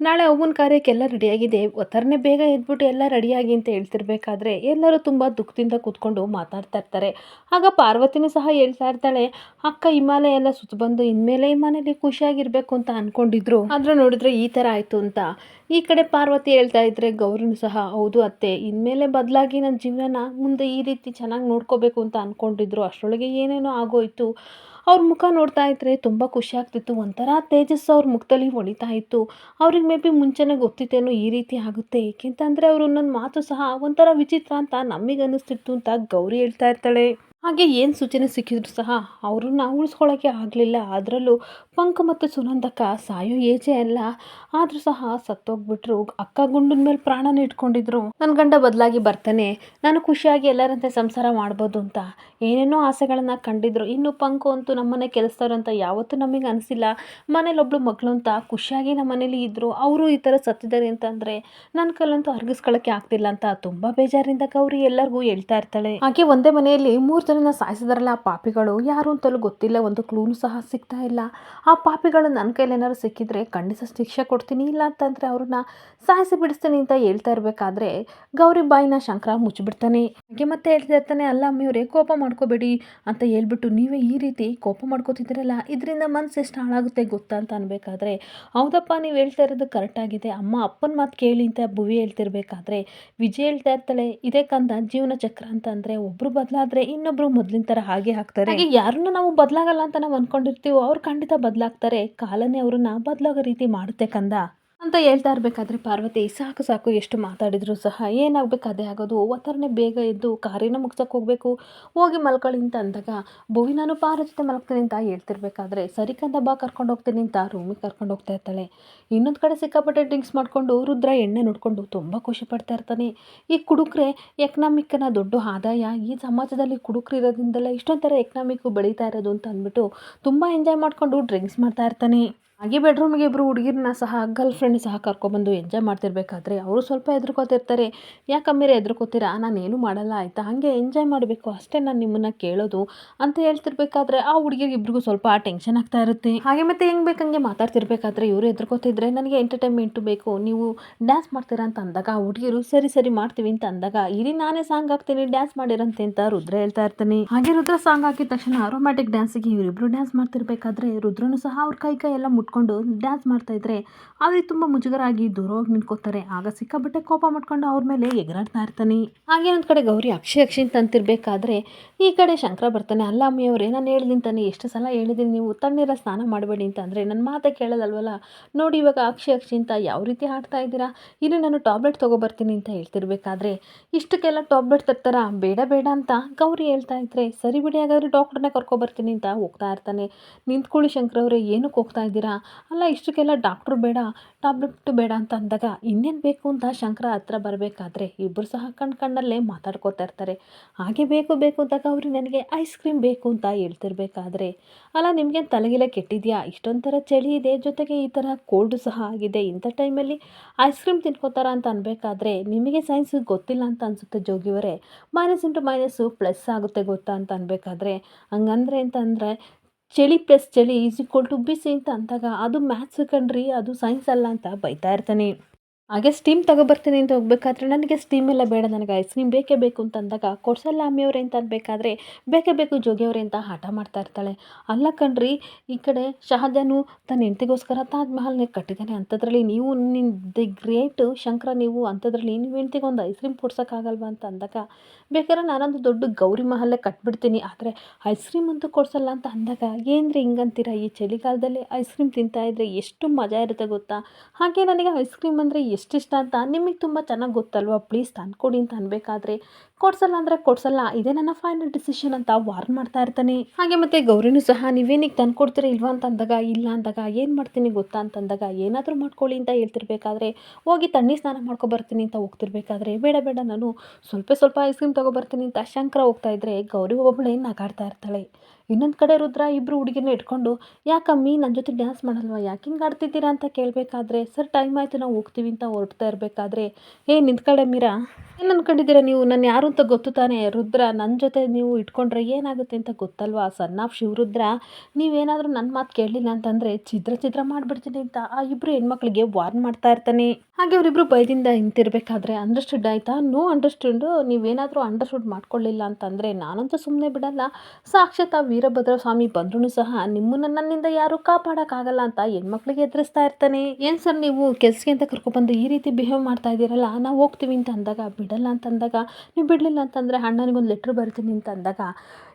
ನಾಳೆ ಅವ್ವನ ಕಾರ್ಯಕ್ಕೆಲ್ಲ ರೆಡಿಯಾಗಿದೆ. ಒತ್ತರನೆ ಬೇಗ ಎದ್ಬಿಟ್ಟು ಎಲ್ಲ ರೆಡಿಯಾಗಿ ಅಂತ ಹೇಳ್ತಿರ್ಬೇಕಾದ್ರೆ ಎಲ್ಲರೂ ತುಂಬ ದುಃಖದಿಂದ ಕೂತ್ಕೊಂಡು ಮಾತಾಡ್ತಾ ಇರ್ತಾರೆ. ಆಗ ಪಾರ್ವತಿನೂ ಸಹ ಹೇಳ್ತಾ ಇರ್ತಾಳೆ, ಅಕ್ಕ ಹಿಮಾಲಯ ಎಲ್ಲ ಸುತ್ತ ಬಂದು ಇನ್ಮೇಲೆ ಈ ಮನೇಲಿ ಖುಷಿಯಾಗಿರ್ಬೇಕು ಅಂತ ಅನ್ಕೊಂಡಿದ್ರು. ಆದರೆ ನೋಡಿದ್ರೆ ಈ ಥರ ಆಯಿತು ಅಂತ. ಈ ಕಡೆ ಪಾರ್ವತಿ ಹೇಳ್ತಾ ಇದ್ರೆ ಗೌರಿನೂ ಸಹ, ಹೌದು ಅತ್ತೆ, ಇನ್ಮೇಲೆ ಬದಲಾಗಿ ನನ್ನ ಜೀವನನ ಮುಂದೆ ಈ ರೀತಿ ಚೆನ್ನಾಗಿ ನೋಡ್ಕೋಬೇಕು ಅಂತ ಅಂದ್ಕೊಂಡಿದ್ರು ಅಷ್ಟರೊಳಗೆ ಏನೇನೋ ಆಗೋಯ್ತು. ಅವ್ರ ಮುಖ ನೋಡ್ತಾ ಇದ್ರೆ ತುಂಬ ಖುಷಿ ಆಗ್ತಿತ್ತು. ಒಂಥರ ತೇಜಸ್ ಅವ್ರ ಮುಖದಲ್ಲಿ ಹೊಳಿತಾ ಇತ್ತು. ಅವ್ರಿಗೆ ಮೇ ಬಿ ಮುಂಚೆನೆ ಗೊತ್ತಿತ್ತೇನೋ ಈ ರೀತಿ ಆಗುತ್ತೆ. ಏಕೆಂತಂದರೆ ಅವರು ನನ್ನ ಮಾತು ಸಹ ಒಂಥರ ವಿಚಿತ್ರ ಅಂತ ನಮಗೆ ಅನ್ನಿಸ್ತಿತ್ತು ಅಂತ ಗೌರಿ ಹೇಳ್ತಾ ಇರ್ತಾಳೆ. ಹಾಗೆ ಏನು ಸೂಚನೆ ಸಿಕ್ಕಿದ್ರು ಸಹ ಅವ್ರನ್ನ ಉಳಿಸ್ಕೊಳ್ಳೋಕ್ಕೆ ಆಗಲಿಲ್ಲ. ಅದರಲ್ಲೂ ಪಂಕ ಮತ್ತು ಸುನಂದಕ್ಕ ಸಾಯೋ ಏಜೆ ಅಲ್ಲ. ಆದರೂ ಸಹ ಸತ್ತೋಗ್ಬಿಟ್ರು. ಅಕ್ಕ ಗುಂಡಿನ ಮೇಲೆ ಪ್ರಾಣನ ಇಟ್ಕೊಂಡಿದ್ರು. ನನ್ನ ಗಂಡ ಬದಲಾಗಿ ಬರ್ತಾನೆ. ನಾನು ಖುಷಿಯಾಗಿ ಎಲ್ಲರಂತೆ ಸಂಸಾರ ಮಾಡ್ಬೋದು ಅಂತ. ಏನೇನೋ ಆಸೆಗಳನ್ನು ಕಂಡಿದ್ರು. ಇನ್ನು ಪಂಕು ಅಂತೂ ನಮ್ಮನೆ ಕೆಲಸದವ್ರಂತ ಯಾವತ್ತೂ ನಮಗೆ ಅನಿಸಿಲ್ಲ. ಮನೇಲಿ ಒಬ್ಳು ಮಗಳು ಅಂತ ಖುಷಿಯಾಗಿ ನಮ್ಮ ಮನೇಲಿ ಇದ್ದರು ಅವರು ಈ ಥರ ಸತ್ತಿದ್ದಾರೆ ಅಂತಂದರೆ ನನ್ನ ಕಲ್ಲಂತೂ ಅರ್ಗಿಸ್ಕೊಳ್ಳೋಕ್ಕೆ ಆಗ್ತಿಲ್ಲ ಅಂತ ತುಂಬ ಬೇಜಾರಿಂದ ಗೌರಿ ಎಲ್ಲರಿಗೂ ಹೇಳ್ತಾ ಇರ್ತಾಳೆ. ಹಾಗೆ ಒಂದೇ ಮನೆಯಲ್ಲಿ ಮೂರು ಜನನ ಸಾಯಿಸಿದಾರಲ್ಲ ಆ ಪಾಪಿಗಳು? ಯಾರು ಅಂತಲೂ ಗೊತ್ತಿಲ್ಲ, ಒಂದು ಕ್ಲೂನು ಸಹ ಸಿಗ್ತಾ ಇಲ್ಲ. ಆ ಪಾಪಿಗಳು ನನ್ನ ಕೈಲಿ ಏನಾದ್ರು ಸಿಕ್ಕಿದ್ರೆ ಖಂಡಿತ ಶಿಕ್ಷೆ ಕೊಡ್ತೀನಿ, ಇಲ್ಲ ಅಂತಂದರೆ ಅವ್ರನ್ನ ಸಾಯಿಸಿ ಬಿಡಿಸ್ತೀನಿ ಅಂತ ಹೇಳ್ತಾ ಇರಬೇಕಾದ್ರೆ ಗೌರಿ ಬಾಯಿನ ಶಂಕರ ಮುಚ್ಚಿಬಿಡ್ತಾನೆ. ಹಾಗೆ ಮತ್ತೆ ಹೇಳ್ತಾ ಇರ್ತಾನೆ, ಅಲ್ಲ ಅಮ್ಮಿಯವರೇ ಕೋಪ ಮಾಡ್ಕೋಬೇಡಿ ಅಂತ ಹೇಳ್ಬಿಟ್ಟು ನೀವೇ ಈ ರೀತಿ ಕೋಪ ಮಾಡ್ಕೋತಿದ್ದೀರಲ್ಲ, ಇದರಿಂದ ಮನಸ್ಸು ಎಷ್ಟು ಹಾಳಾಗುತ್ತೆ ಗೊತ್ತಾ ಅಂತ ಅನ್ಬೇಕಾದ್ರೆ, ಹೌದಪ್ಪ, ನೀವು ಹೇಳ್ತಾ ಇರೋದು ಕರೆಕ್ಟಾಗಿದೆ ಅಮ್ಮ ಅಪ್ಪನ ಮಾತು ಕೇಳಿ ಅಂತ ಭುವಿ ಹೇಳ್ತಿರ್ಬೇಕಾದ್ರೆ, ವಿಜಯ್ ಹೇಳ್ತಾ ಇರ್ತಾಳೆ, ಇದೇ ಕಂದ ಜೀವನ ಚಕ್ರ ಅಂತ ಅಂದ್ರೆ ಒಬ್ರು ಬದಲಾದ್ರೆ ಇನ್ನೊಬ್ರು ಮೊದ್ಲಿನ ತರ ಹಾಗೆ ಹಾಕ್ತಾರೆ. ಹಾಗೆ ಯಾರನ್ನ ನಾವು ಬದಲಾಗಲ್ಲ ಅಂತ ನಾವು ಅನ್ಕೊಂಡಿರ್ತೀವೋ ಅವ್ರು ಖಂಡಿತ ಬದಲಾಗ್ತಾರೆ. ಕಾಲನೇ ಅವ್ರನ್ನ ಬದಲಾಗೋ ರೀತಿ ಮಾಡುತ್ತೆ ಕಂದ. ಅಂತ ಹೇಳ್ತಾ ಇರಬೇಕಾದ್ರೆ ಪಾರ್ವತಿ, ಸಾಕು ಸಾಕು ಎಷ್ಟು ಮಾತಾಡಿದ್ರು ಸಹ ಏನಾಗಬೇಕು ಅದೇ ಆಗೋದು. ಒತ್ತರನೇ ಬೇಗ ಎದ್ದು ಕಾರಿನ ಮುಗ್ಸಕ್ಕೆ ಹೋಗಬೇಕು. ಹೋಗಿ ಮಲ್ಕೊಳ್ಳಿ ಅಂತ ಅಂದಾಗ ಭುವಿ ನಾನು ಪಾರ ಜೊತೆ ಮಲಗ್ತೀನಿ ಅಂತ ಹೇಳ್ತಿರ್ಬೇಕಾದ್ರೆ ಸರಿಕಂದ ಬಾ, ಕರ್ಕೊಂಡು ಹೋಗ್ತೀನಿ ಅಂತ ರೂಮಿಗೆ ಕರ್ಕೊಂಡು ಹೋಗ್ತಾ ಇರ್ತಾಳೆ. ಇನ್ನೊಂದು ಕಡೆ ಸಿಕ್ಕಾಪಟ್ಟೆ ಡ್ರಿಂಕ್ಸ್ ಮಾಡಿಕೊಂಡು ರುದ್ರ ಎಣ್ಣೆ ನೋಡಿಕೊಂಡು ತುಂಬ ಖುಷಿ ಪಡ್ತಾ ಇರ್ತಾನೆ. ಈ ಕುಡುಕ್ರೆ ಎಕನಾಮಿಕ್ನ ದೊಡ್ಡ ಆದಾಯ. ಈ ಸಮಾಜದಲ್ಲಿ ಕುಡುಕ್ರು ಇರೋದ್ರಿಂದಲೇ ಇಷ್ಟೊಂಥರ ಎಕನಾಮಿಕ್ಕು ಬೆಳೀತಾ ಇರೋದು ಅಂತ ಅಂದ್ಬಿಟ್ಟು ತುಂಬ ಎಂಜಾಯ್ ಮಾಡಿಕೊಂಡು ಡ್ರಿಂಕ್ಸ್ ಮಾಡ್ತಾ ಇರ್ತಾನೆ. ಹಾಗೆ ಬೆಡ್ರೂಮಿಗೆ ಇಬ್ಬರು ಹುಡುಗಿರನ್ನ ಸಹ ಗರ್ಲ್ ಫ್ರೆಂಡ್ ಸಹ ಕರ್ಕೊಬಂದು ಎಂಜಾಯ್ ಮಾಡ್ತಿರ್ಬೇಕಾದ್ರೆ ಅವರು ಸ್ವಲ್ಪ ಹೆದರ್ಕೋತಿರ್ತಾರೆ. ಯಾಕಮ್ಮಿರೆ ಹೆದರ್ಕೋತೀರಾ? ನಾನು ಏನು ಮಾಡಲ್ಲ, ಆಯಿತಾ? ಹಾಗೆ ಎಂಜಾಯ್ ಮಾಡಬೇಕು, ಅಷ್ಟೇ ನಾನು ನಿಮ್ಮನ್ನು ಕೇಳೋದು ಅಂತ ಹೇಳ್ತಿರ್ಬೇಕಾದ್ರೆ ಆ ಹುಡುಗಿಗೆ ಇಬ್ರಿಗೂ ಸ್ವಲ್ಪ ಟೆನ್ಷನ್ ಆಗ್ತಾ ಇರುತ್ತೆ. ಹಾಗೆ ಮತ್ತೆ ಹೆಂಗೆ ಬೇಕಂಗೆ ಮಾತಾಡ್ತಿರ್ಬೇಕಾದ್ರೆ ಇವರು ಹೆದರ್ಕೋತಿದ್ರೆ ನನಗೆ ಎಂಟರ್ಟೈನ್ಮೆಂಟು ಬೇಕು, ನೀವು ಡ್ಯಾನ್ಸ್ ಮಾಡ್ತೀರಾ ಅಂತ ಅಂದಾಗ ಆ ಹುಡುಗಿರು ಸರಿ ಸರಿ ಮಾಡ್ತೀವಿ ಅಂತ ಅಂದಾಗ ಇರಿ, ನಾನೇ ಸಾಂಗ್ ಹಾಕ್ತೀನಿ ಡ್ಯಾನ್ಸ್ ಮಾಡಿರಂತೆ ಅಂತ ರುದ್ರ ಹೇಳ್ತಾ ಇರ್ತಾನೆ. ಹಾಗೆ ರುದ್ರ ಸಾಂಗ್ ಹಾಕಿದ ತಕ್ಷಣ ಆರೋಮ್ಯಾಟಿಕ್ ಡ್ಯಾನ್ಸಿಗೆ ಇವರಿಬ್ರು ಡ್ಯಾನ್ಸ್ ಮಾಡ್ತಿರ್ಬೇಕಾದ್ರೆ ರುದ್ರನು ಸಹ ಅವ್ರ ಕೈ ಕೈ ಎಲ್ಲ ಮುಟ್ಕೊಂಡು ಡ್ಯಾನ್ಸ್ ಮಾಡ್ತಾಯಿದ್ರೆ ಅವ್ರಿಗೆ ತುಂಬ ಮುಜುಗರಾಗಿ ದೂರ ಹೋಗಿ ನಿಂತ್ಕೋತಾರೆ. ಆಗ ಸಿಕ್ಕಾಬಟ್ಟೆ ಕೋಪ ಮಾಡ್ಕೊಂಡು ಅವ್ರ ಮೇಲೆ ಎಗರಾಡ್ತಾ ಇರ್ತಾನೆ. ಹಾಗೆ ಒಂದು ಕಡೆ ಗೌರಿ ಅಕ್ಷಿ ಅಕ್ಷಿ ಅಂತಿರಬೇಕಾದ್ರೆ ಈ ಕಡೆ ಶಂಕರ ಬರ್ತಾನೆ. ಅಲ್ಲ ಅಮ್ಮಿಯವರೇ ನಾನು ಹೇಳಿದ್ದೀನಿ ತಾನೆ ಎಷ್ಟು ಸಲ ಹೇಳಿದ್ದೀನಿ ನೀವು ತಣ್ಣೀರ ಸ್ನಾನ ಮಾಡಬೇಡಿ ಅಂತ ಅಂದರೆ ನನ್ನ ಮಾತೇ ಕೇಳೋದಲ್ವಲ್ಲ? ನೋಡಿ ಇವಾಗ ಅಕ್ಷಿ ಅಕ್ಷಿ ಅಂತ ಯಾವ ರೀತಿ ಆಡ್ತಾ ಇದ್ದೀರಾ? ಇನ್ನು ನಾನು ಟಾಬ್ಲೆಟ್ ತೊಗೊಬರ್ತೀನಿ ಅಂತ ಹೇಳ್ತಿರ್ಬೇಕಾದ್ರೆ ಇಷ್ಟಕ್ಕೆಲ್ಲ ಟಾಬ್ಲೆಟ್ ತರ್ತಾರ? ಬೇಡ ಬೇಡ ಅಂತ ಗೌರಿ ಹೇಳ್ತಾ ಇದ್ರೆ ಸರಿ ಬಿಡಿ, ಹಾಗಾದ್ರೆ ಡಾಕ್ಟ್ರನ್ನ ಕರ್ಕೊಬರ್ತೀನಿ ಅಂತ ಹೋಗ್ತಾ ಇರ್ತಾನೆ. ನಿಂತ್ಕೊಳ್ಳಿ ಶಂಕರ್ ಅವರೇ, ಏನಕ್ಕೆ ಹೋಗ್ತಾ ಇದ್ದೀರಾ? ಅಲ್ಲ, ಇಷ್ಟಕ್ಕೆಲ್ಲ ಡಾಕ್ಟ್ರು ಬೇಡ ಟ್ಯಾಬ್ಲೆಟ್ ಬೇಡ ಅಂತ ಅಂದಾಗ ಇನ್ನೇನು ಬೇಕು ಅಂತ ಶಂಕರ ಹತ್ರ ಬರಬೇಕಾದ್ರೆ ಇಬ್ಬರು ಸಹ ಕಣ್ ಕಣ್ಣಲ್ಲೇ ಮಾತಾಡ್ಕೋತಾ ಇರ್ತಾರೆ. ಹಾಗೆ ಬೇಕು ಬೇಕು ಅಂದಾಗ ಅವರು ನನಗೆ ಐಸ್ ಕ್ರೀಮ್ ಬೇಕು ಅಂತ ಹೇಳ್ತಿರ್ಬೇಕಾದ್ರೆ, ಅಲ್ಲ ನಿಮಗೆ ತಲೆಗಿಲೆ ಕೆಟ್ಟಿದೆಯಾ? ಇಷ್ಟೊಂಥರ ಚಳಿ ಇದೆ, ಜೊತೆಗೆ ಈ ಥರ ಕೋಲ್ಡು ಸಹ ಆಗಿದೆ. ಇಂಥ ಟೈಮಲ್ಲಿ ಐಸ್ ಕ್ರೀಮ್ ತಿನ್ಕೋತಾರ ಅಂತ ಅನ್ಬೇಕಾದ್ರೆ ನಿಮಗೆ ಸೈನ್ಸ್ ಗೊತ್ತಿಲ್ಲ ಅಂತ ಅನಿಸುತ್ತೆ ಜೋಗಿಯವರೇ. ಮೈನಸ್ ಇಂಟು ಮೈನಸ್ಸು ಪ್ಲಸ್ ಆಗುತ್ತೆ ಗೊತ್ತಾ ಅಂತ ಅನ್ಬೇಕಾದ್ರೆ, ಹಂಗಂದ್ರೆ ಅಂತಂದರೆ ಚಳಿ ಪ್ಲಸ್ ಚಳಿ ಈಸ್ ಈಕ್ವಲ್ ಟು ಬಿಸಿ ಅಂತ ಅಂದಾಗ ಅದು ಮ್ಯಾಥ್ಸ್ ಕಣ್ರಿ, ಅದು ಸೈನ್ಸ್ ಅಲ್ಲ ಅಂತ ಬೈತಾ ಇರ್ತಾನೆ. ಹಾಗೆ ಸ್ಟೀಮ್ ತಗೊಬರ್ತೀನಿ ಅಂತ ಹೋಗ್ಬೇಕಾದ್ರೆ ನನಗೆ ಸ್ಟೀಮ್ ಎಲ್ಲ ಬೇಡ ನನಗೆ ಐಸ್ ಕ್ರೀಮ್ ಬೇಕೇ ಬೇಕು ಅಂತ ಅಂದಾಗ ಕೊಡ್ಸಲ್ಲ ಅಮ್ಮಿಯವ್ರೆ ಅಂತ ಅನ್ಬೇಕಾದ್ರೆ ಬೇಕೇ ಬೇಕು ಜೋಗಿಯವ್ರೆ ಅಂತ ಹಠ ಮಾಡ್ತಾ ಇರ್ತಾಳೆ. ಅಲ್ಲ ಕಣ್ರಿ, ಈ ಕಡೆ ಶಹಜಾನು ತನ್ನ ಹೆಂಡತಿಗೋಸ್ಕರ ತಾಜ್ ಮಹಲ್ನ ಕಟ್ಟಿದ್ದಾನೆ. ಅಂಥದ್ರಲ್ಲಿ ನೀವು ನಿನ್ನ ದಿ ಗ್ರೇಟ್ ಶಂಕರ, ನೀವು ಅಂಥದ್ರಲ್ಲಿ ನೀವು ಹೆಂಡ್ತಿಗೆ ಒಂದು ಐಸ್ ಕ್ರೀಮ್ ಕೊಡ್ಸೋಕ್ಕಾಗಲ್ವಾ ಅಂತ ಅಂದಾಗ ಬೇಕಾದ್ರೆ ನಾನೊಂದು ದೊಡ್ಡ ಗೌರಿ ಮಹಲ್ಲೇ ಕಟ್ಬಿಡ್ತೀನಿ. ಆದರೆ ಐಸ್ ಕ್ರೀಮ್ ಅಂತೂ ಕೊಡ್ಸಲ್ಲ ಅಂತ ಅಂದಾಗ ಏನ್ರಿ ಹಿಂಗಂತೀರ? ಈ ಚಳಿಗಾಲದಲ್ಲಿ ಐಸ್ ಕ್ರೀಮ್ ತಿಂತಾ ಇದ್ರೆ ಎಷ್ಟು ಮಜಾ ಇರುತ್ತೆ ಗೊತ್ತಾ? ಹಾಗೆ ನನಗೆ ಐಸ್ ಕ್ರೀಮ್ ಅಂದರೆ ಎಷ್ಟು ಇಷ್ಟ ಅಂತ ನಿಮಗೆ ತುಂಬ ಚೆನ್ನಾಗಿ ಗೊತ್ತಲ್ವಾ? ಪ್ಲೀಸ್ ತಂದ್ಕೊಡಿ ಅಂತ ಅನ್ಬೇಕಾದ್ರೆ. ಕೊಡ್ಸಲ್ಲ ಅಂದರೆ ಕೊಡ್ಸಲ್ಲ. ಇದೇ ನನ್ನ ಫೈನಲ್ ಡಿಸಿಷನ್ ಅಂತ ವಾರ್ನ್ ಮಾಡ್ತಾ ಇರ್ತಾನೆ. ಹಾಗೆ ಮತ್ತೆ ಗೌರಿನೂ ಸಹ ನೀವೇನಿಗೆ ತಂದು ಕೊಡ್ತೀರಾ ಇಲ್ವಾ ಅಂತ ಅಂದಾಗ, ಇಲ್ಲ ಅಂದಾಗ, ಏನು ಮಾಡ್ತೀನಿ ಗೊತ್ತಾ ಅಂತಂದಾಗ ಏನಾದರೂ ಮಾಡ್ಕೊಳ್ಳಿ ಅಂತ ಹೇಳ್ತಿರ್ಬೇಕಾದ್ರೆ, ಹೋಗಿ ತಣ್ಣಿ ಸ್ನಾನ ಮಾಡ್ಕೊಬರ್ತೀನಿ ಅಂತ ಹೋಗ್ತಿರ್ಬೇಕಾದ್ರೆ, ಬೇಡ ಬೇಡ, ನಾನು ಸ್ವಲ್ಪ ಸ್ವಲ್ಪ ಐಸ್ ಕ್ರೀಮ್ ತೊಗೊಬರ್ತೀನಿ ಅಂತ ಶಂಕರ ಹೋಗ್ತಾ ಇದ್ರೆ ಗೌರಿ ಒಬ್ಬಳೇ ನಗಾಡ್ತಾ ಇರ್ತಾಳೆ. ಇನ್ನೊಂದು ಕಡೆ ರುದ್ರ ಇಬ್ಬರು ಹುಡುಗಿನ ಇಟ್ಕೊಂಡು, ಯಾಕಮ್ಮಿ ನನ್ನ ಜೊತೆ ಡ್ಯಾನ್ಸ್ ಮಾಡಲ್ವಾ? ಯಾಕೆ ಹಿಂಗೆ ಆಡ್ತಿದ್ದೀರಾ ಅಂತ ಕೇಳಬೇಕಾದ್ರೆ, ಸರ್ ಟೈಮ್ ಆಯಿತು, ನಾವು ಹೋಗ್ತೀವಿ ಅಂತ ಹೊರಡ್ತಾ ಇರಬೇಕಾದ್ರೆ, ಏ ನಿಂತ್ಕಡೆ ಮೀರಾ? ಏನು ಅನ್ಕೊಂಡಿದ್ದೀರಾ ನೀವು? ನಾನು ಯಾರು ಅಂತ ಗೊತ್ತು ತಾನೇ, ರುದ್ರ? ನನ್ನ ಜೊತೆ ನೀವು ಇಟ್ಕೊಂಡ್ರೆ ಏನಾಗುತ್ತೆ ಅಂತ ಗೊತ್ತಲ್ವಾ? ಸನ್ ಆಫ್ ಶಿವರುದ್ರ, ನೀವೇನಾದರೂ ನನ್ನ ಮಾತು ಕೇಳಲಿಲ್ಲ ಅಂತಂದರೆ ಛಿದ್ರ ಚಿತ್ರ ಮಾಡಿಬಿಡ್ತೀನಿ ಅಂತ ಆ ಇಬ್ಬರು ಹೆಣ್ಮಕ್ಳಿಗೆ ವಾರ್ನ್ ಮಾಡ್ತಾ ಇರ್ತಾನೆ. ಹಾಗೆ ಅವರಿಬ್ಬರು ಭಯದಿಂದ ಹಿಂತಿರ್ಬೇಕಾದ್ರೆ ಅಂಡರ್ಸ್ಟುಡ್ ಆಯಿತಾ? ನೋ ಅಂಡರ್ಸ್ಟುಂಡು ನೀವೇನಾದರೂ ಅಂಡರ್ಸ್ಟುಡ್ ಮಾಡ್ಕೊಳ್ಳಿಲ್ಲ ಅಂತಂದರೆ ನಾನಂತೂ ಸುಮ್ಮನೆ ಬಿಡಲ್ಲ. ಸಾಕ್ಷಾತ್ ಆ ವೀರಭದ್ರ ಸ್ವಾಮಿ ಬಂದ್ರೂ ಸಹ ನಿಮ್ಮನ್ನು ನನ್ನಿಂದ ಯಾರೂ ಕಾಪಾಡೋಕ್ಕಾಗಲ್ಲ ಅಂತ ಹೆಣ್ಮಕ್ಳಿಗೆ ಎದುರಿಸ್ತಾ ಇರ್ತಾನೆ. ಏನು ಸರ್ ನೀವು ಕೆಲ್ಸಕ್ಕೆ ಅಂತ ಕರ್ಕೊಬಂದು ಈ ರೀತಿ ಬಿಹೇವ್ ಮಾಡ್ತಾ ಇದ್ದೀರಲ್ಲ, ನಾವು ಹೋಗ್ತೀವಿ ಅಂತ ಅಂದಾಗ, ಬಿಡಲ್ಲ ಅಂತ ಅಂದಾಗ, ನೀವು ಬಿಡಲಿಲ್ಲ ಅಂತಂದರೆ ಅಣ್ಣನಿಗೊಂದು ಲೆಟ್ರ್ ಬರಿತೀನಿ ಅಂತ ಅಂದಾಗ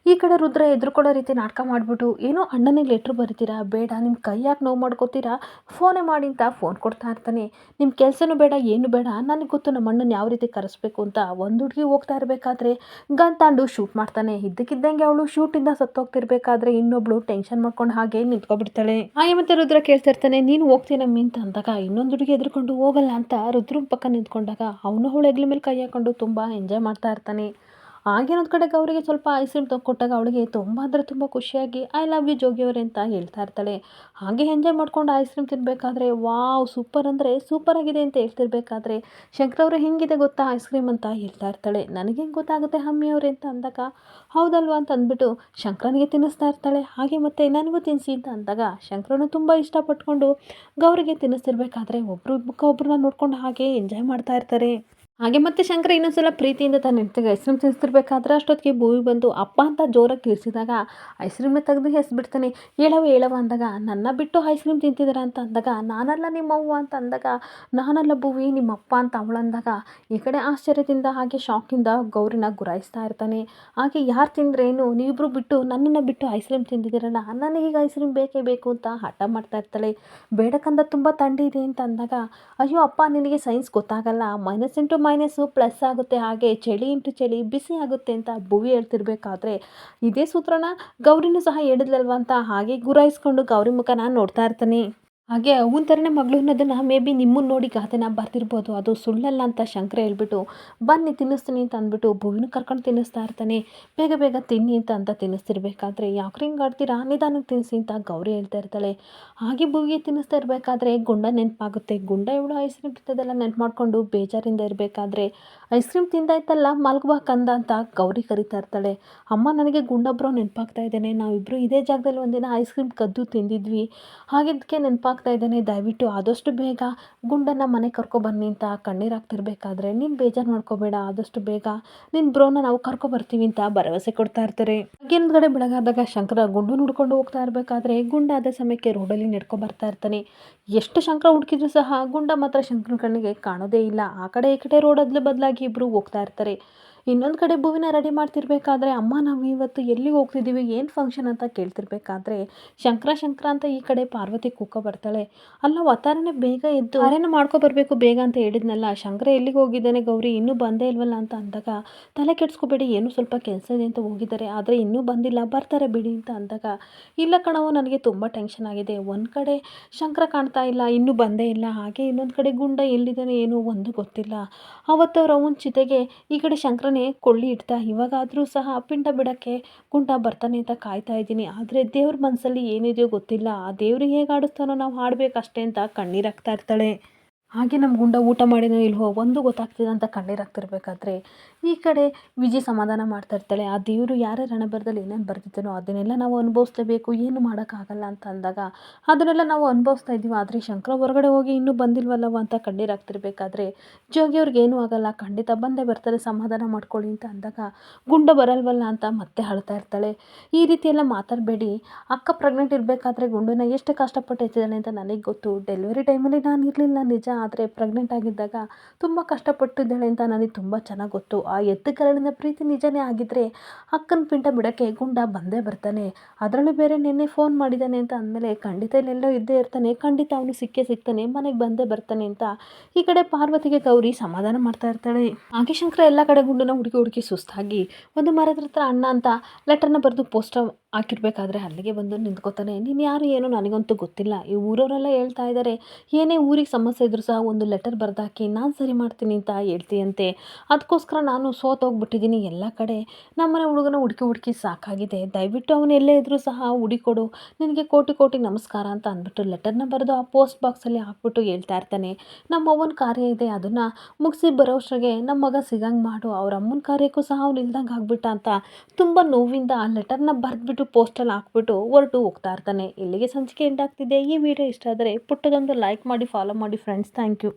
ಈ ಕಡೆ ರುದ್ರ ಎದ್ರುಕೊಳ್ಳೋ ರೀತಿ ನಾಟಕ ಮಾಡಿಬಿಟ್ಟು, ಏನೋ ಅಣ್ಣನಿಗೆ ಲೆಟ್ರ್ ಬರಿತೀರಾ? ಬೇಡ ನಿಮ್ಮ ಕೈ ಯಾಕೆ ನೋವು ಮಾಡ್ಕೋತೀರಾ? ಫೋನೇ ಮಾಡಿ ಅಂತ ಫೋನ್ ಕೊಡ್ತಾ ಇರ್ತಾನೆ. ನಿಮ್ಮ ಕೆಲಸನೂ ಬೇಡ, ಏನು ಬೇಡ. ನನಗೆ ಗೊತ್ತು ನಮ್ಮ ಅಣ್ಣನ ಯಾವ ರೀತಿ ಕರೆಸ್ಬೇಕು ಅಂತ. ಒಂದು ಹುಡುಗಿ ಹೋಗ್ತಾ ಇರಬೇಕಾದ್ರೆ ಗನ್ ತಾಂಡು ಶೂಟ್ ಮಾಡ್ತಾನೆ. ಇದ್ದಕ್ಕಿದ್ದಂಗೆ ಅವಳು ಶೂಟಿಂದ ಸತ್ತೋಗ್ತಿರ್ಬೇಕಾದ್ರೆ ಇನ್ನೊಬ್ಳು ಟೆನ್ಷನ್ ಮಾಡ್ಕೊಂಡು ಹಾಗೆ ನಿಂತ್ಕೊಬಿಡ್ತಾಳೆ. ಆಯ, ಮತ್ತೆ ರುದ್ರ ಕೇಳ್ತಾ ಇರ್ತಾನೆ. ನೀನು ಹೋಗ್ತೀನಮ್ಮಿ ಅಂತ ಅಂದಾಗ? ಇನ್ನೊಂದು ಹುಡುಗಿ ಎದ್ರುಕೊಂಡು ಹೋಗಲ್ಲ ಅಂತ ರುದ್ರ ಪಕ್ಕ ನಿಂತ್ಕೊಂಡಾಗ ಅವನು ಅವಳು ಹೆಗ್ಲ ಮೇಲೆ ಕೈ ಹಾಕೊಂಡು ತುಂಬ ಎಂಜಾಯ್ ಮಾಡ್ತಾ ಇರ್ತಾನೆ. ಹಾಗೇನೊಂದು ಕಡೆಗೆ ಅವರಿಗೆ ಸ್ವಲ್ಪ ಐಸ್ ಕ್ರೀಮ್ ಕೊಟ್ಟಾಗ ಅವಳಿಗೆ ತುಂಬ ಅಂದರೆ ತುಂಬ ಖುಷಿಯಾಗಿ ಐ ಲವ್ ಯು ಜೋಗಿಯವರೇ ಅಂತ ಹೇಳ್ತಾ ಇರ್ತಾಳೆ. ಹಾಗೆ ಎಂಜಾಯ್ ಮಾಡ್ಕೊಂಡು ಐಸ್ ಕ್ರೀಮ್ ತಿನ್ನಬೇಕಾದ್ರೆ ವಾವ್ ಸೂಪರ್ ಅಂದರೆ ಸೂಪರ್ ಆಗಿದೆ ಅಂತ ಹೇಳ್ತಿರ್ಬೇಕಾದ್ರೆ, ಶಂಕರ್ ಅವರು ಹೆಂಗಿದೆ ಗೊತ್ತಾ ಐಸ್ ಕ್ರೀಮ್ ಅಂತ? ಹೇಳ್ತಾ ಇರ್ತಾಳೆ. ನನಗೆ ಹೆಂಗೆ ಗೊತ್ತಾಗುತ್ತೆ ಅವರೇ? ಅಂತ ಅಂದಾಗ, ಹೌದಲ್ವಾ? ಅಂತ ಅಂದ್ಬಿಟ್ಟು ಶಂಕರನಿಗೆ ತಿನ್ನಿಸ್ತಾ ಇರ್ತಾಳೆ. ಹಾಗೆ ಮತ್ತೆ ನನಗೂ ತಿನ್ನಿಸಿ ಅಂತ ಅಂದಾಗ ಶಂಕರನು ತುಂಬ ಇಷ್ಟಪಟ್ಕೊಂಡು ಗೌರಿಗೆ ತಿನ್ನಿಸ್ತಿರ್ಬೇಕಾದ್ರೆ ಒಬ್ಬರು ಒಬ್ಬರನ್ನ ನೋಡ್ಕೊಂಡು ಹಾಗೆ ಎಂಜಾಯ್ ಮಾಡ್ತಾ ಇರ್ತಾರೆ. ಹಾಗೆ ಮತ್ತೆ ಶಂಕರ ಇನ್ನೊಂದ್ಸಲ ಪ್ರೀತಿಯಿಂದ ತನ್ನ ಹೆಂಡತಿಗೆ ಐಸ್ ಕ್ರೀಮ್ ತಿನ್ನಿಸ್ತಿರ್ಬೇಕಾದ್ರೆ ಅಷ್ಟೊತ್ತಿಗೆ ಭೂಮಿ ಬಂದು ಅಪ್ಪ ಅಂತ ಜೋರಾಗಿ ಕಿರ್ಸಿದಾಗ ಐಸ್ ಕ್ರೀಮ್ನ ತೆಗೆದು ಹೆಸ್ಬಿಡ್ತಾನೆ ಹೇಳವ ಹೇಳವ ಅಂದಾಗ, ನನ್ನ ಬಿಟ್ಟು ಐಸ್ ಕ್ರೀಮ್ ತಿಂತಿದ್ದಾರೆ ಅಂತ ಅಂದಾಗ, ನಾನಲ್ಲ ನಿಮ್ಮವ್ವ ಅಂತ ಅಂದಾಗ, ನಾನಲ್ಲ ಭೂವಿ ನಿಮ್ಮಪ್ಪ ಅಂತ ಅವಳಂದಾಗ ಈ ಕಡೆ ಆಶ್ಚರ್ಯದಿಂದ ಹಾಗೆ ಶಾಕಿಂದ ಗೌರಿನ ಗುರಾಯಿಸ್ತಾ ಇರ್ತಾನೆ. ಹಾಗೆ ಯಾರು ತಿಂದ್ರೇನು? ನೀವಿಬ್ರು ಬಿಟ್ಟು ನನ್ನನ್ನು ಬಿಟ್ಟು ಐಸ್ ಕ್ರೀಮ್ ತಿಂದಿದ್ದೀರಲ್ಲ ನನಗೀಗ ಐಸ್ ಕ್ರೀಮ್ ಬೇಕೇ ಬೇಕು ಅಂತ ಹಠ ಮಾಡ್ತಾ ಇರ್ತಾಳೆ. ಬೇಡಕ್ಕಂದ ತುಂಬ ತಂಡಿದೆ ಅಂತ ಅಂದಾಗ, ಅಯ್ಯೋ ಅಪ್ಪ, ನಿನಗೆ ಸೈನ್ಸ್ ಗೊತ್ತಾಗಲ್ಲ. ಮೈನಸ್ ಇಂಟು ಮೈನಸ್ಸು ಪ್ಲಸ್ ಆಗುತ್ತೆ, ಹಾಗೆ ಚಳಿ ಇಂಟು ಚಳಿ, ಬಿಸಿ ಆಗುತ್ತೆ ಅಂತ ಭುವಿ ಹೇಳ್ತಿರ್ಬೇಕಾದ್ರೆ ಇದೇ ಸೂತ್ರನ ಗೌರಿನೂ ಸಹ ಹೇಳಿದ್ಲಲ್ವ ಅಂತ ಹಾಗೆ ಗುರಾಯಿಸ್ಕೊಂಡು ಗೌರಿ ಮುಖ ನಾನು ನೋಡ್ತಾ ಇರ್ತಾನೆ. ಹಾಗೆ ಅವನ ಥರನೇ ಮಗಳು ಅನ್ನೋದನ್ನು ಮೇ ಬಿ ನಿಮ್ಮನ್ನು ನೋಡಿ ಗಾದೆನ ಬರ್ತಿರ್ಬೋದು ಅದು ಸುಳ್ಳಲ್ಲ ಅಂತ ಶಂಕರ ಹೇಳ್ಬಿಟ್ಟು, ಬನ್ನಿ ತಿನ್ನಿಸ್ತೀನಿ ಅಂತ ಅಂದ್ಬಿಟ್ಟು ಭುವಿನ ಕರ್ಕೊಂಡು ತಿನ್ನಿಸ್ತಾ ಇರ್ತಾನೆ. ಬೇಗ ಬೇಗ ತಿನ್ನಿ ಅಂತ ಅಂತ ತಿನ್ನಿಸ್ತಿರ್ಬೇಕಾದ್ರೆ, ಯಾಕೆ ಹಿಂಗೆ ಆಡ್ತೀರಾ? ನಿಧಾನಕ್ಕೆ ತಿನ್ನಿಸಿ ಅಂತ ಗೌರಿ ಹೇಳ್ತಾ ಇರ್ತಾಳೆ. ಹಾಗೆ ಭುವಿಗೆ ತಿನ್ನಿಸ್ತಾ ಇರಬೇಕಾದ್ರೆ ಗುಂಡ ನೆನಪಾಗುತ್ತೆ. ಗುಂಡ ಇವಳು ಐಸ್ ಕ್ರೀಮ್ ತಿಂತದೆಲ್ಲ ನೆನಪು ಮಾಡಿಕೊಂಡು ಬೇಜಾರಿಂದ ಇರಬೇಕಾದ್ರೆ ಐಸ್ ಕ್ರೀಮ್ ತಿಂದಾಯ್ತಲ್ಲ, ಮಲ್ಗ್ಬಾ ಕಂದ ಅಂತ ಗೌರಿ ಕರಿತಾ ಇರ್ತಾಳೆ. ಅಮ್ಮ, ನನಗೆ ಗುಂಡೊಬ್ಬರು ನೆನಪಾಗ್ತಾ ಇದ್ದೇನೆ. ನಾವಿಬ್ಬರು ಇದೇ ಜಾಗದಲ್ಲಿ ಒಂದಿನ ಐಸ್ ಕ್ರೀಮ್ ಕದ್ದು ತಿಂದಿದ್ವಿ. ಹಾಗಿದ್ದಕ್ಕೆ ನೆನಪಾಗ್ತಾ ಇದ್ದಾನೆ. ದಯವಿಟ್ಟು ಆದಷ್ಟು ಬೇಗ ಗುಂಡನ್ನು ಮನೆ ಕರ್ಕೊಬನ್ನಿ ಅಂತ ಕಣ್ಣೀರು ಹಾಕ್ತಿರ್ಬೇಕಾದ್ರೆ ನೀನು ಬೇಜಾರು ಮಾಡ್ಕೋಬೇಡ. ಆದಷ್ಟು ಬೇಗ ನಿನ್ನ ಬ್ರೋನ ನಾವು ಕರ್ಕೊಬರ್ತೀವಿ ಅಂತ ಭರವಸೆ ಕೊಡ್ತಾ ಇರ್ತಾರೆ. ಹಿಂದ್ಗಡೆ ಬೆಳಗಾದಾಗ ಶಂಕರ ಗುಂಡು ನುಡ್ಕೊಂಡು ಹೋಗ್ತಾ ಇರಬೇಕಾದ್ರೆ ಗುಂಡ ಅದೇ ಸಮಯಕ್ಕೆ ರೋಡಲ್ಲಿ ನಡ್ಕೊ ಬರ್ತಾ ಇರ್ತಾನೆ. ಎಷ್ಟು ಶಂಕರ ಹುಡುಕಿದ್ರು ಸಹ ಗುಂಡ ಮಾತ್ರ ಶಂಕರ ಕಣ್ಣಿಗೆ ಕಾಣೋದೇ ಇಲ್ಲ. ಆ ಕಡೆ ಈ ಕಡೆ ರೋಡದ್ಲು ಬದಲಾಗಿ ಇಬ್ಬರು ಹೋಗ್ತಾ ಇರ್ತಾರೆ. ಇನ್ನೊಂದು ಕಡೆ ಭೂವಿನ ರೆಡಿ ಮಾಡ್ತಿರ್ಬೇಕಾದ್ರೆ, ಅಮ್ಮ ನಾವು ಇವತ್ತು ಎಲ್ಲಿಗೆ ಹೋಗ್ತಿದ್ದೀವಿ ಏನು ಫಂಕ್ಷನ್ ಅಂತ ಕೇಳ್ತಿರ್ಬೇಕಾದ್ರೆ, ಶಂಕರ ಶಂಕರ ಅಂತ ಈ ಕಡೆ ಪಾರ್ವತಿ ಕೂಕ ಬರ್ತಾಳೆ. ಅಲ್ಲ ಒತ್ತಾರನೆ ಬೇಗ ಎದ್ದು ಅರೇನ ಮಾಡ್ಕೊ ಬರಬೇಕು ಬೇಗ ಅಂತ ಹೇಳಿದ್ನಲ್ಲ, ಶಂಕರ ಎಲ್ಲಿಗೆ ಹೋಗಿದ್ದಾನೆ ಗೌರಿ, ಇನ್ನೂ ಬಂದೇ ಇಲ್ವಲ್ಲ ಅಂತ ಅಂದಾಗ, ತಲೆ ಕೆಡ್ಸ್ಕೋಬೇಡಿ, ಏನು ಸ್ವಲ್ಪ ಕೆಲಸ ಇದೆ ಅಂತ ಹೋಗಿದ್ದಾರೆ, ಆದರೆ ಇನ್ನೂ ಬಂದಿಲ್ಲ, ಬರ್ತಾರೆ ಬಿಡಿ ಅಂತ ಅಂದಾಗ, ಇಲ್ಲ ಕಣವು ನನಗೆ ತುಂಬ ಟೆನ್ಷನ್ ಆಗಿದೆ. ಒಂದು ಕಡೆ ಶಂಕರ ಕಾಣ್ತಾ ಇಲ್ಲ, ಇನ್ನೂ ಬಂದೇ ಇಲ್ಲ, ಹಾಗೆ ಇನ್ನೊಂದು ಕಡೆ ಗುಂಡ ಎಲ್ಲಿದ್ದಾನೆ, ಏನು ಒಂದು ಗೊತ್ತಿಲ್ಲ. ಅವತ್ತು ಅವ್ರ ಅವನ ಚಿತೆಗೆ ಈ ಕಡೆ ಶಂಕರನೇ ಕೊಳ್ಳಿ ಇಡ್ತಾ ಇವಾಗಾದರೂ ಸಹ ಪಿಂಡ ಬಿಡೋಕ್ಕೆ ಕುಂಟ ಬರ್ತಾನೆ ಅಂತ ಕಾಯ್ತಾ ಇದ್ದೀನಿ. ಆದರೆ ದೇವ್ರ ಮನಸ್ಸಲ್ಲಿ ಏನಿದೆಯೋ ಗೊತ್ತಿಲ್ಲ. ಆ ದೇವ್ರಿಗೆ ಹೇಗೆ ಆಡಿಸ್ತಾನೋ ನಾವು ಹಾಡಬೇಕಷ್ಟೇ ಅಂತ ಕಣ್ಣೀರು ಹಾಕ್ತಾ ಇರ್ತಾಳೆ. ಹಾಗೆ ನಮ್ಮ ಗುಂಡ ಊಟ ಮಾಡಿನೋ ಇಲ್ವೋ ಒಂದು ಗೊತ್ತಾಗ್ತಿದೆ ಅಂತ ಕಣ್ಣೀರಾಗ್ತಿರ್ಬೇಕಾದ್ರೆ ಈ ಕಡೆ ವಿಜಿ ಸಮಾಧಾನ ಮಾಡ್ತಾ ಇರ್ತಾಳೆ. ಆ ದೇವರು ಯಾರ್ಯಾರ ರಣಬರದಲ್ಲಿ ಏನೇನು ಬರ್ತಿದ್ದಾನೋ ಅದನ್ನೆಲ್ಲ ನಾವು ಅನುಭವಿಸ್ಲೇಬೇಕು. ಏನು ಮಾಡೋಕ್ಕಾಗಲ್ಲ ಅಂತ ಅಂದಾಗ ಅದನ್ನೆಲ್ಲ ನಾವು ಅನುಭವಿಸ್ತಾ ಇದ್ದೀವಿ. ಆದರೆ ಶಂಕರ ಹೊರಗಡೆ ಹೋಗಿ ಇನ್ನೂ ಬಂದಿಲ್ವಲ್ಲವ ಅಂತ ಕಣ್ಣೀರಾಗ್ತಿರ್ಬೇಕಾದ್ರೆ ಜೋಗಿ ಅವ್ರಿಗೆ ಏನೂ ಆಗಲ್ಲ. ಖಂಡಿತ ಬಂದೇ ಬರ್ತಾರೆ, ಸಮಾಧಾನ ಮಾಡ್ಕೊಳ್ಳಿ ಅಂತ ಅಂದಾಗ ಗುಂಡ ಬರಲ್ವಲ್ಲ ಅಂತ ಮತ್ತೆ ಅಳ್ತಾ ಇರ್ತಾಳೆ. ಈ ರೀತಿಯೆಲ್ಲ ಮಾತಾಡಬೇಡಿ. ಅಕ್ಕ ಪ್ರೆಗ್ನೆಂಟ್ ಇರಬೇಕಾದ್ರೆ ಗುಂಡನ ಎಷ್ಟು ಕಷ್ಟಪಟ್ಟು ಎತ್ತಿದ್ದಾನೆ ಅಂತ ನನಗೆ ಗೊತ್ತು. ಡೆಲಿವರಿ ಟೈಮಲ್ಲಿ ನಾನು ಇರಲಿಲ್ಲ, ನಿಜ. ಆದರೆ ಪ್ರೆಗ್ನೆಂಟ್ ಆಗಿದ್ದಾಗ ತುಂಬ ಕಷ್ಟಪಟ್ಟಿದ್ದಾಳೆ ಅಂತ ನನಗೆ ತುಂಬ ಚೆನ್ನಾಗಿ ಗೊತ್ತು. ಆ ಎತ್ತು ಕರಳಿನ ಪ್ರೀತಿ ನಿಜನೇ ಆಗಿದ್ದರೆ ಅಕ್ಕನ ಪಿಂಟ ಬಿಡೋಕ್ಕೆ ಗುಂಡ ಬಂದೇ ಬರ್ತಾನೆ. ಅದರಲ್ಲೂ ಬೇರೆ ನಿನ್ನೆ ಫೋನ್ ಮಾಡಿದ್ದಾನೆ ಅಂತ ಅಂದಮೇಲೆ ಖಂಡಿತ ಇಲ್ಲೆಲ್ಲೋ ಇದ್ದೇ ಇರ್ತಾನೆ. ಖಂಡಿತ ಅವನು ಸಿಕ್ಕೇ ಸಿಗ್ತಾನೆ, ಮನೆಗೆ ಬಂದೇ ಬರ್ತಾನೆ ಅಂತ ಈ ಕಡೆ ಪಾರ್ವತಿಗೆ ಗೌರಿ ಸಮಾಧಾನ ಮಾಡ್ತಾ ಇರ್ತಾಳೆ. ಆಗಿಶಂಕರ ಎಲ್ಲ ಕಡೆ ಗುಂಡನ ಹುಡುಕಿ ಹುಡುಕಿ ಸುಸ್ತಾಗಿ ಒಂದು ಮರದ ಹತ್ರ ಅಣ್ಣ ಅಂತ ಲೆಟರ್ನ ಬರೆದು ಪೋಸ್ಟರ್ ಹಾಕಿರ್ಬೇಕಾದ್ರೆ ಅಲ್ಲಿಗೆ ಬಂದು ನಿಂತ್ಕೋತಾನೆ. ನೀನು ಯಾರು ಏನೋ ನನಗಂತೂ ಗೊತ್ತಿಲ್ಲ. ಈ ಊರವರೆಲ್ಲ ಹೇಳ್ತಾ ಇದ್ದಾರೆ ಏನೇ ಊರಿಗೆ ಸಮಸ್ಯೆ ಇದ್ರೂ ಸಹ ಒಂದು ಲೆಟರ್ ಬರೆದಾಕಿ ನಾನು ಸರಿ ಮಾಡ್ತೀನಿ ಅಂತ ಹೇಳ್ತೀಯಂತೆ. ಅದಕ್ಕೋಸ್ಕರ ನಾನು ಸೋತೋಗ್ಬಿಟ್ಟಿದ್ದೀನಿ ಎಲ್ಲ ಕಡೆ. ನಮ್ಮನೆ ಹುಡುಗನ ಹುಡುಕಿ ಹುಡುಕಿ ಸಾಕಾಗಿದೆ. ದಯವಿಟ್ಟು ಅವನು ಎಲ್ಲೇ ಇದ್ದರೂ ಸಹ ಹುಡಿಕೊಡು ನಿನಗೆ ಕೋಟಿ ಕೋಟಿ ನಮಸ್ಕಾರ ಅಂತ ಅಂದ್ಬಿಟ್ಟು ಲೆಟರ್ನ ಬರೆದು ಆ ಪೋಸ್ಟ್ ಬಾಕ್ಸಲ್ಲಿ ಹಾಕ್ಬಿಟ್ಟು ಹೇಳ್ತಾ ಇರ್ತಾನೆ. ನಮ್ಮ ಅವ್ವನ ಕಾರ್ಯ ಇದೆ ಅದನ್ನು ಮುಗಿಸಿ ಬರೋಷ್ಟ್ರಿಗೆ ನಮ್ಮ ಮಗ ಸಿಗಂಗೆ ಮಾಡು. ಅವ್ರ ಅಮ್ಮನ ಕಾರ್ಯಕ್ಕೂ ಸಹ ಅವ್ನು ಇಲ್ದಂಗೆ ಆಗ್ಬಿಟ್ಟ ಅಂತ ತುಂಬ ನೋವಿಂದ ಆ ಲೆಟರ್ನ ಬರೆದ್ಬಿಟ್ಟು ಪೋಸ್ಟಲ್ಲಿ ಹಾಕ್ಬಿಟ್ಟು ಹೊರಟು ಹೋಗ್ತಾ ಇರ್ತಾನೆ. ಇಲ್ಲಿಗೆ ಸಂಚಿಕೆ ಎಂಡ್ ಆಗ್ತಿದೆ. ಈ ವಿಡಿಯೋ ಇಷ್ಟ ಆದರೆ ಪುಟ್ಟದೊಂದು ಲೈಕ್ ಮಾಡಿ ಫಾಲೋ ಮಾಡಿ ಫ್ರೆಂಡ್ಸ್ ಥ್ಯಾಂಕ್ ಯು